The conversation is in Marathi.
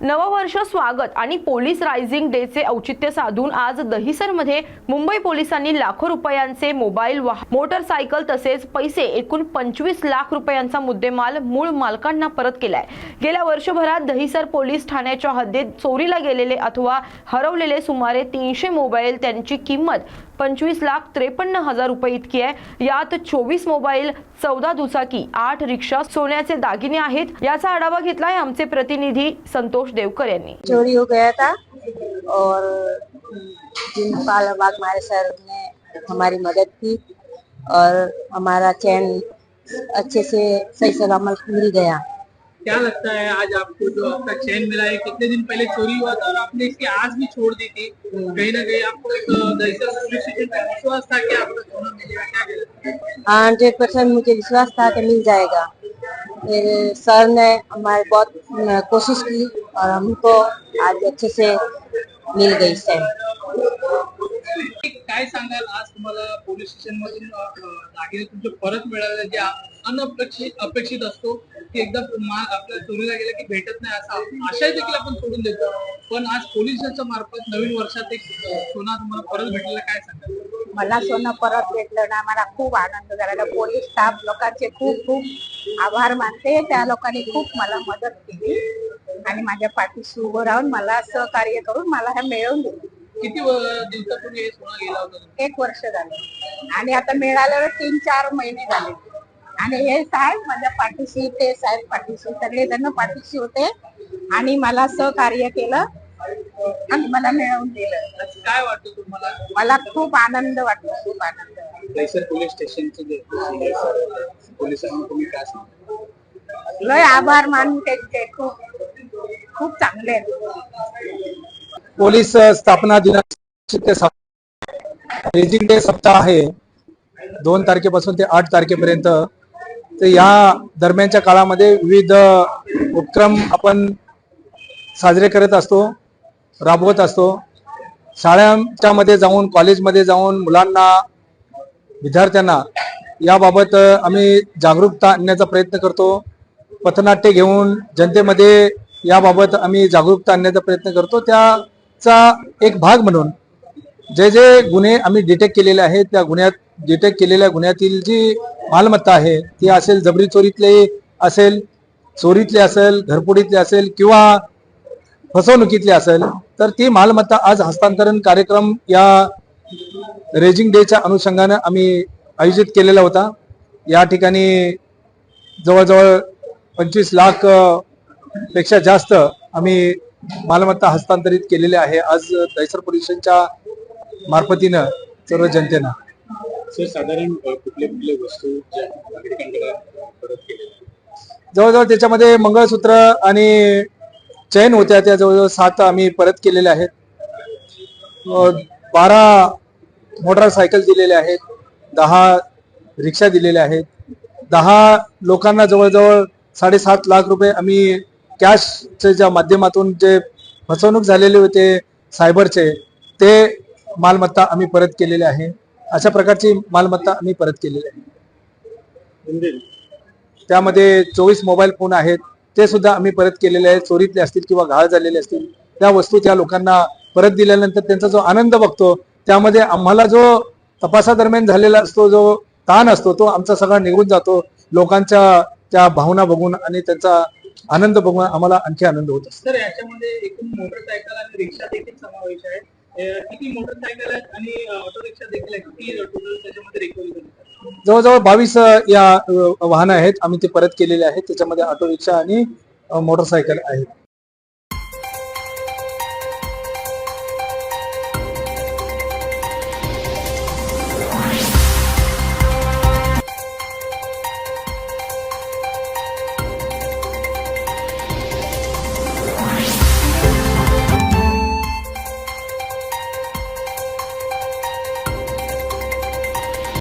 नववर्ष स्वागत आणि पोलीस रायझिंग डेचे औचित्य साधून आज दहिसरमध्ये मुंबई पोलिसांनी लाखो रुपयांचे मोबाईल वाह मोटरसायकल तसेच पैसे एकूण पंचवीस लाख रुपयांचा मुद्देमाल मूळ मालकांना परत केलाय. गेल्या वर्षभरात दहिसर पोलीस ठाण्याच्या हद्दीत चोरीला गेलेले अथवा हरवलेले सुमारे तीनशे मोबाईल त्यांची किंमत पंचवीस लाख त्रेपन्न हजार रुपये इतकी आहे. यात चोवीस मोबाईल चौदा दुचाकी आठ रिक्षा सोन्याचे दागिने आहेत. याचा आढावा घेतलाय आमचे प्रतिनिधी संतोष देवकर यांनी. चोरी हो गया था और जिनपाल बाग हमारे सर ने हमारी मदद की और हमारा चैन अच्छे से सही सलामत मिल गया। क्या लगता है आज आपको जो आपका चैन मिला है? कितने दिन पहले चोरी हुआ था और आपने इसकी आज भी छोड़ दी थी? कहीं ना कहीं आपको एक विश्वास था कि आपको सोना मिलेगा? क्या कहते हंड्रेड परसेंट मुझे विश्वास था कि मिल जाएगा। फिर सर ने हमारे बहुत कोशिश की और हमको आज अच्छे से मिल गई चैन काय सांगाल? आज तुम्हाला पोलीस स्टेशन मधून दागिने तुमचे परत मिळाले जे अनपेक्षित अपेक्षित असतो की एकदा आपल्या चोरीला गेला की भेटत नाही असा आशय देखील आपण सोडून देतो. पण आज पोलिसांच्या मार्फत नवीन वर्षात एक सोना तुम्हाला परत भेटलेला काय सांगाल? मला सोनं परत भेटलं ना मला खूप आनंद झाला. पोलीस स्टाफ लोकांचे खूप खूप आभार मानते. त्या लोकांनी खूप मला मदत केली. आणि माझ्या पाठीशी उभं राहून मला सहकार्य करून मला हे मिळवून दिलं. किती दिवसापूर्वी सोना गेला होता? तुमचा? एक वर्ष झालं. आणि आता मिळाल्यावर तीन चार महिने झाले. आणि हे साहेब माझ्या पाठीशी ते साहेब पाठीशी सगळे जण पाठीशी होते. आणि मला सहकार्य केलं आणि मला मिळवून दिलं. काय वाटतं तुम्हाला? मला खूप आनंद वाटला खूप आनंद. दहिसर पोलीस स्टेशनचे जे पोलिसांना तुम्ही काय सांगा लय आभार मानून त्यांचे खूप खूप चांगले आहेत. पोलीस स्थापना दिनाचे ते सप- रेजिंग डे सप्ताह आहे. दोन तारखेपासून ते आठ तारखेपर्यंत तर या दरम्यानच्या काळामध्ये विविध उपक्रम आपण साजरे करत असतो राबवत असतो. शाळांच्या मध्ये जाऊन कॉलेजमध्ये जाऊन मुलांना विद्यार्थ्यांना याबाबत आम्ही जागरूकता आणण्याचा प्रयत्न करतो. पथनाट्य घेऊन जनतेमध्ये याबाबत आम्ही जागरूकता आणण्याचा प्रयत्न करतो. त्याचा एक भाग म्हणून जे जे गुन्हे आम्ही डिटेक्ट केलेले आहेत त्या गुन्ह्यात डिटेक्ट केलेल्या गुन्ह्यातील जी मालमत्ता आहे ती असेल जबरी चोरीतले असेल चोरीतले असेल घरफोडीतले असेल किंवा फसवणुकीतली असेल तर ती मालमत्ता आज हस्तांतरण कार्यक्रम या रेजिंग डेच्या अनुषंगानं आम्ही आयोजित केलेला होता. या ठिकाणी जवळजवळ पंचवीस लाखपेक्षा जास्त आम्ही मालमत्ता हस्तांतरित केलेली आहे. आज दहिसर पोलिसांच्या मार्फतीनं सर्व जनतेनं. सर साधारण कुठले कुठले वस्तू ज्या नागरिकांकडे परत केलेल्या जवळजवळ त्याच्यामध्ये मंगळसूत्र आणि चैन होत्या. त्या जवळजवळ सात आम्ही परत केलेल्या आहेत. बारा मोटरसायकल दिलेल्या आहेत. दहा रिक्षा दिलेल्या आहेत. दहा लोकांना जवळजवळ साडेसात लाख रुपये आम्ही कॅशच्या माध्यमातून जे फसवणूक झालेले होते सायबरचे ते मालमत्ता आम्ही परत केलेली आहे. अशा प्रकारची मालमत्ता आम्ही परत केलेली आहे. त्यामध्ये चोवीस मोबाईल फोन आहेत. ते सुद्धा आम्ही परत केलेले आहेत. चोरीतले असतील किंवा घाळ झालेले असतील त्या वस्तू त्या लोकांना परत दिल्यानंतर त्यांचा जो आनंद बघतो त्यामध्ये आम्हाला जो तपासादरम्यान झालेला असतो जो ताण असतो तो आमचा सगळा निघून जातो. लोकांच्या त्या भावना बघून आणि त्यांचा आनंद बघून आम्हाला आणखी आनंद होत असतो. सर याच्यामध्ये एकूण मोटरसायकल आणि रिक्षा देखील समावेश आहे. किती मोटरसायकल आहेत आणि ऑटो रिक्षा देखील आहेत? किती टोटल त्याच्यामध्ये रिकव्हरी झाली जवळजवळ बावीस या वाहन वाहनं आहेत. आम्ही ते परत केलेले आहेत. त्याच्यामध्ये ऑटो रिक्षा आणि मोटरसायकल आहेत.